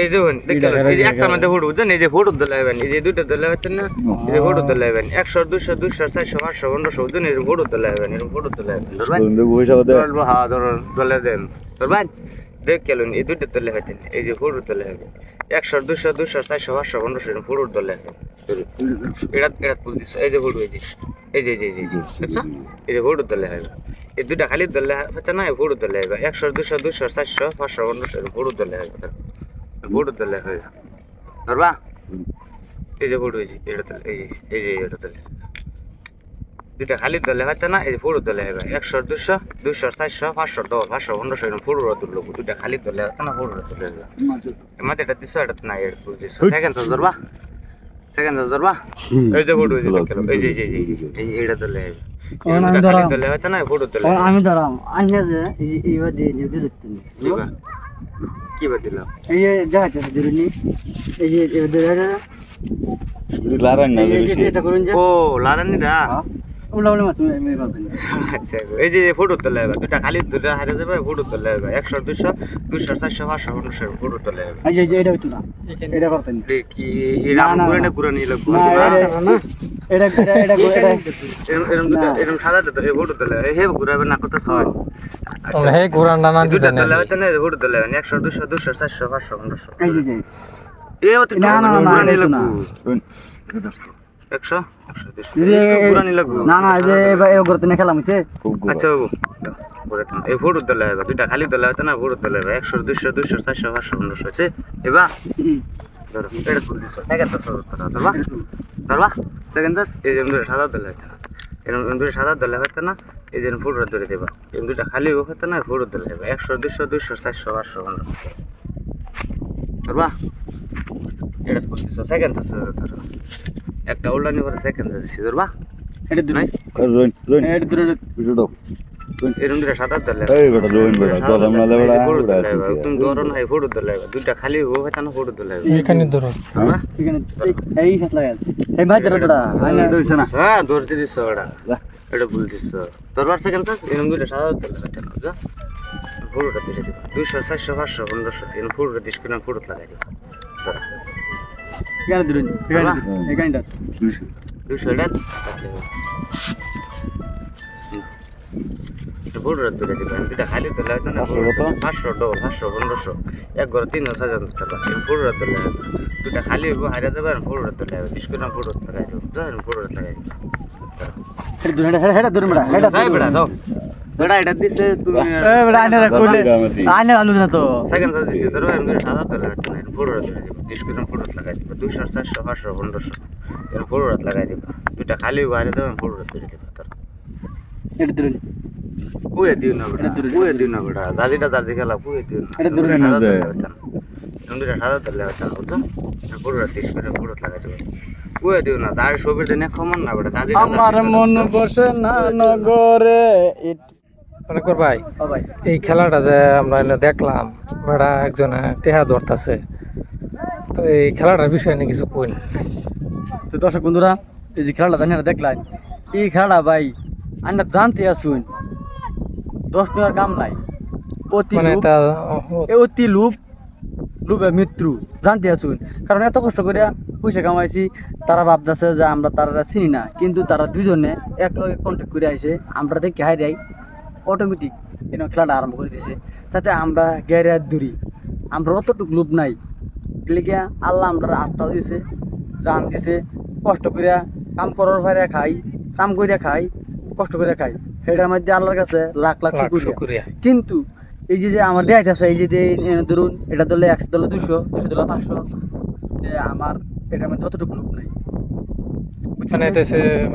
এই দেখুন এই যে একটা মধ্যে হুড় বুঝছেন? এই যে হুড় দলে হবেন এই যে দুইটা দলে হচ্ছেন না? এই যে হুড় দলে হবেন একশো দুশো দুশো চারশো পাঁচশো পনেরোশো বুঝছেন? এই হুড় দলে হবেন এরকম হুড় দলে হবেন হ্যাঁ ধরুন দলে দেন ধরবেন? দেখ কেলুন এই দুইটা দলে হচ্ছেন এই যে হুড় দলে হবে একশো দুশো দুশো চারশো পাঁচশো পনেরোশো এরকম হুড় দলে হবে এটা এটা এই যে হুড় এই যে। এই যে এই যে এই যে এই যে দেখছ এই যে হুড় দলে হবে এই দুইটা খালি দলে হচ্ছে না এই হুড় দলে হবে একশো দুশো দুশো চারশো পাঁচশো পনেরোশো হুড় দলে হবে হুড় দলে হবে ধরবা? এই যে এই যে এটা দলে এই যে এই যে এটা দলে দুইটা খালি দলে হয়তো না? এই যে ফুড়ু দলে হবে একশো দুশো দুশো চারশো পাঁচশো দশ পাঁচশো পনেরোশো এরকম ফুড়ুর তুললো দুইটা খালি দলে হয়তো না ফুড়ুর তুলে এমাতে এটা দিছো এটা না এটা দিছো। সেকেন্ড হাজার বা সেকেন্ড হাজার বা এই যে ফটো এই যে এই এই আমি ধরাম। দলে হয়তো না ফুড়ু দলে আমি ধরাম আনিয়া যে এইবার দিয়ে নিয়ে দিয়ে দেখতেন কি বা কি দিলাম এই যে দেখা যাচ্ছে এই যে এবার ধরে না লারান না ও আচ্ছা এই যে ফুটু তোলে হবে দুইটা খালি দুইটা হারে দেবে ফুটু তোলে হবে একশো দুশো দুশো চারশো পাঁচশো পনেরোশো ফুটু তোলে এই যে এটা হইতো না। এটা করতেন কি এরা না, না, ঘুরে না। না ঘুরে নিয়ে লোক না? এটা এটা এটা এটা এটা এরম এরম দুটা এরম সাদা তো হে ফুটু তোলে হে ঘুরাবে না কত ছয়? হে ঘোরান ডানা দুটা দিতে তোলে না ফুটু তোলে হবে একশো দুশো দুশো চারশো পাঁচশো পনেরোশো। এই যে যে। না, না, না, না, একশো? দুশো না না এই যে এবার না খেলাম হইছে খুব আচ্ছা বাবু। এই ফুটু তোলে হবে দুইটা খালি তোলে হয়তো না ফুটু তোলে হবে একশো দুশো দুশো চারশো পাঁচশো পনেরোশো আছে এবার ধরো এটা তুল দিছো। সেকেন্ড তো ধরবা। ধরবা। সেকেন্ড দাস এই যে দুটো সাদা দলে হচ্ছে না এরকম দুটো সাদা দলে হচ্ছে না এই যে ফুটটা ধরে দেবা। এই দুটা খালি হচ্ছে না ফুটু দলে হবে একশো দুশো দুশো চারশো পাঁচশো পনেরোশো। ধরবা। এটা দিছো। সেকেন্ড একটা উল্টানি করে সেকেন্ড দিছি ধরবা? এটা দূরে নাই? রোন রোন এটা দূরে ভিডিও দাও এরকম দুটো সাদা দলে। এই বেটা বেটা লে বেটা ফুটু দলে তুমি দলে দুইটা খালি হচ্ছে না ফুটু দলে এখানে এই- এই ভাই না। হ্যাঁ ওটা এটা ভুল দিচ্ছ দরবার সেকেন্ড চাষ এরকম দুটো সাদা তেল হচ্ছে না বুঝা ফুটুটা দিবা। দুইশো চারশো পাঁচশো পনেরোশো এরকম ফুটুটা দিস কিনা ফুটুত লাগাই দিবা। এখানে দূরে এখানে এখানে ধর দুইশো এটা রাখতে হবে। ফুটুটা তুলে দিবা দুটা খালি তুলে হয়তো না। পাঁচশো ডবল পাঁচশো পনেরোশো। এক ঘরে তিন হাজার টাকা। ফুটুটা তুলে হবে দুটা খালি হইব হারিয়ে দেবে আর ফুটুটা তুলে হবে দিস কিনা ফুটুত লাগাই দেবো যা ফুটুটা লাগাই দিবা এটা দূরে এটা এটা বেড়া এটা বেড়া দাও বেড়া এটা দিছে তুমি এ বেড়া আইনে আলু না তো। সেকেন্ড দিছি সাদা রাত লাগাই দিব কিলো লাগাই দিব দুশো চারশো পাঁচশো পনেরোশো। এরকম ফুটো রাত লাগাই দিব দুইটা খালি বাইরে দেবো আমি ফুটো রাত করে দিব তোর এটা দূরে কুয়ে দিও না বেটা কুয়ে দিও না বেটা জাজিটা জাজি খেলা কুয়ে দিও না। এটা দূরে না। যায়। তেল দুইটা সাদা তেল হইতাম বুঝছ? ফুটো রাত তিরিশ কিলো ফুটো লাগাই দিব কুয়ে দিও না যার ছবির দিনে খমন না বেটা জাজিটা আমার মন বসে না নগরে মনে ভাই এই খেলাটা যে আমরা দেখলাম বেড়া একজনে টেহা ধরতাছে। তো এই খেলাটার বিষয় নিয়ে কিছু কই তো দর্শক বন্ধুরা এই যে খেলাটা জানি না দেখলাই? এই খেলাটা ভাই আমরা জানতে আসুন দশ টাকার কাম নাই। অতি মানে অতি লোভ লোভে মৃত্যু জানতে আসুন কারণ এত কষ্ট করে পয়সা কামাইছি তারা ভাবতেছে যে আমরা তারা চিনি না কিন্তু তারা দুজনে এক লগে কন্ট্যাক্ট করে আইসে আমরা দেখি হাই যাই অটোমেটিক এন খেলাটা আরম্ভ করে দিয়েছে তাতে আমরা গেরে দূরি আমরা অতটুকু লোভ নাই। লিগে আল্লাহ আমরা আত্মাও দিছে জান দিছে। কষ্ট করে কাম করার বাইরে খাই কাম করে খাই কষ্ট করে খাই। সেটার মধ্যে আল্লাহর কাছে লাখ লাখ শুকরিয়া। কিন্তু এই যে যে আমার দেখাইতে আছে এই যে ধরুন এটা ধরলে একশো ধরলে দুশো দুশো ধরলে পাঁচশো যে আমার এটার মধ্যে অতটুকু লোক নাই। মানে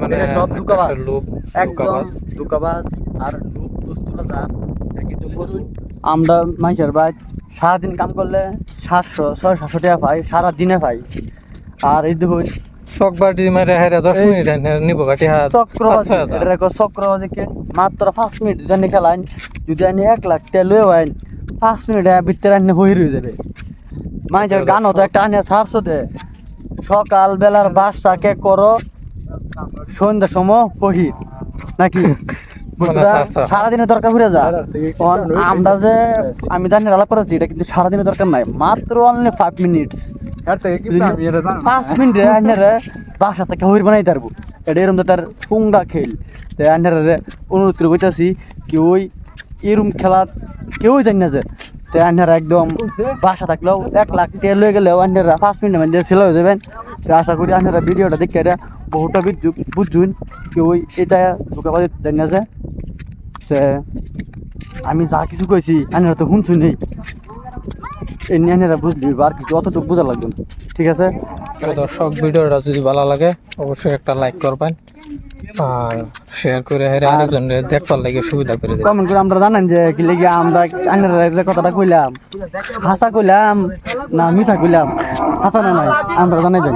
মানে সব দুকাবাজ। একদম দুকাবাজ। আর লোক আমরা মানুষের বাদ সারাদিন কাম করলে সাতশো ছয় সাতশো টাকা পাই সারা দিনে পাই। আর এই দেখুন চক বাটি মারে হারে দশ মিনিট নিব চক্রবাজি চক্রবাজিকে মাত্র পাঁচ মিনিট জানি খেলাইন যদি আনি এক লাখ টাকা লয়ে আইন পাঁচ মিনিট ভিতরে আনি হয়ে রয়ে যাবে। মানুষের গান হতো একটা আনিয়া সারছো দে। সকাল বেলার বাসাকে করো? সন্ধ্যা সময় পহির নাকি? বুঝলা? আচ্ছা। সারাদিনের দরকার ঘুরে যা। আমরা যে আমি জানি আলাপ করেছি এটা কিন্তু সারাদিনের দরকার নাই। মাত্র অনলি ফাইভ মিনিটস পাঁচ মিনিটে আন্নারে বাসা থেকে হইর বানাই পারব এটা এরম তো তার পুংডা খেল। তো আন্নারে অনুরোধ করে বইতাছি কি ওই এরম খেলার কেউই জানি না যে তো আন্নারা একদম বাসা থাকলেও এক লাখ টাকা লয়ে গেলেও আন্নারা পাঁচ মিনিটের মধ্যে ছেলে হয়ে যাবেন। তো আশা করি আপনারা ভিডিওটা দেখে এটা বহুটা বুঝু বুঝুন কি ওই এটা ঢুকা পাতি না যে আমি যা কিছু কইছি আপনারা তো শুনছুন নেই এমনি আপনারা বুঝলি আর কিছু অতটুকু বোঝা লাগবে ঠিক আছে? দর্শক, ভিডিওটা যদি ভালো লাগে, অবশ্যই একটা লাইক করবেন। আর শেয়ার করে হেরে আরেকজন দেখবার লাগে সুবিধা করে কমেন্ট করে আমরা জানাই যে কি লেগে আমরা আইনারা যে কথাটা কইলাম হাসা কইলাম না মিছা কইলাম হাসা না নাই আমরা জানাইবেন।